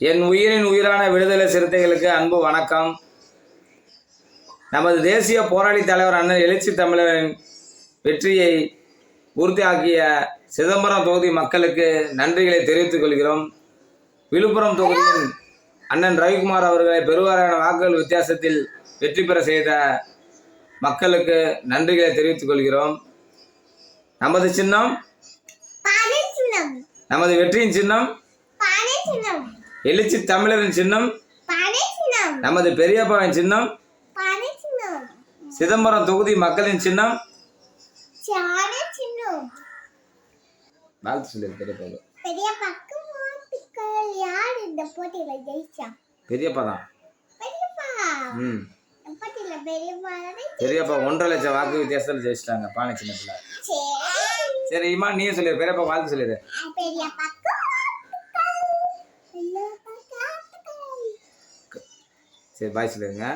என் உயிரின் உயிரான விடுதலை சிறுத்தைகளுக்கு அன்பு வணக்கம். நமது தேசிய போராளி தலைவர் அண்ணன் எழுச்சி தமிழரின் வெற்றியை பூர்த்தியாக்கிய சிதம்பரம் தொகுதி மக்களுக்கு நன்றிகளை தெரிவித்துக் கொள்கிறோம். விழுப்புரம் தொகுதியின் அண்ணன் ரவிக்குமார் அவர்களை பெருவாரியான வாக்குகள் வித்தியாசத்தில் வெற்றி பெற செய்த மக்களுக்கு நன்றிகளை தெரிவித்துக் கொள்கிறோம். நமது சின்னம்? நமது வெற்றியின் சின்னம். எழுச்சி தமிழரின் சின்னம். நமது பெரியப்பாவின் சின்னம். சிதம்பரம் தொகுதி மக்களின் சின்னம். வாழ்த்து சொல்லு பெரியப்பா பெரியப்பா. தான் பெரியப்பா ஒன்றரை லட்சம் வாக்கு வித்தியாசத்தில் ஜெயிச்சிட்டாங்க பானை சின்னத்தில் சரி. சரி இம்மா நீயே சொல்லிடு. பெரியப்பா வாழ்த்து சொல்லிடு. சரி பாய் பாய்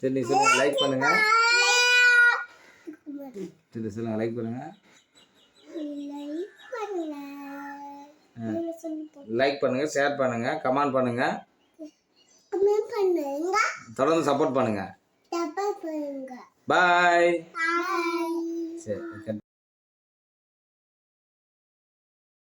சரி நீ சொல்லுங்க லைக் பண்ணுங்க. சரி சொல்லுங்க லைக் பண்ணுங்க. லைக் பண்ணுங்க ஷேர் பண்ணுங்க கமெண்ட் பண்ணுங்க. தொடர்ந்து சப்போர்ட் பண்ணுங்க. பாய் சரி